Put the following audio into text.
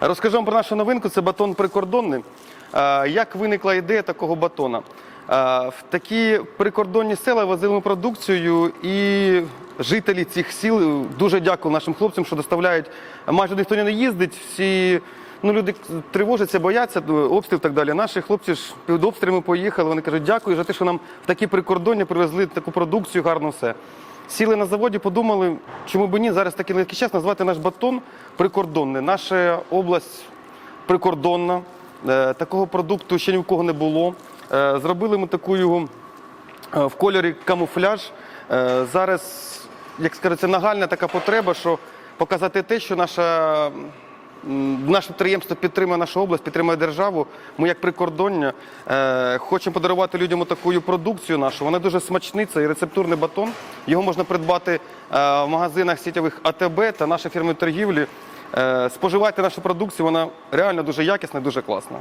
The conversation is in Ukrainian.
Розкажу вам про нашу новинку. Це батон прикордонний. Е, Як виникла ідея такого батона? Е, В такі прикордонні села возили продукцію і жителі цих сіл дуже дякую нашим хлопцям, що доставляють. Майже ніхто не їздить. Всі ну, люди тривожаться, бояться обстріл і так далі. Наші хлопці ж під обстрілами поїхали. Вони кажуть, дякую за те, що нам в такі прикордонні привезли таку продукцію, гарно все. Сіли на заводі, подумали, чому б ні, зараз такий легкий час назвати наш батон прикордонний. Наша область прикордонна. Е, Такого продукту ще ні в кого не було. Е, Зробили ми таку його е, в кольорі камуфляж. Зараз, як скажеться, нагальна така потреба, що показати те, що наша. Наше підприємство підтримує нашу область, підтримує державу. Ми як прикордоння е, хочемо подарувати людям таку продукцію нашу. Вона дуже смачний, це і рецептурний батон. Його можна придбати е, в магазинах сітєвих АТБ та нашої фірми торгівлі. Е, споживайте нашу продукцію, вона реально дуже якісна і дуже класна.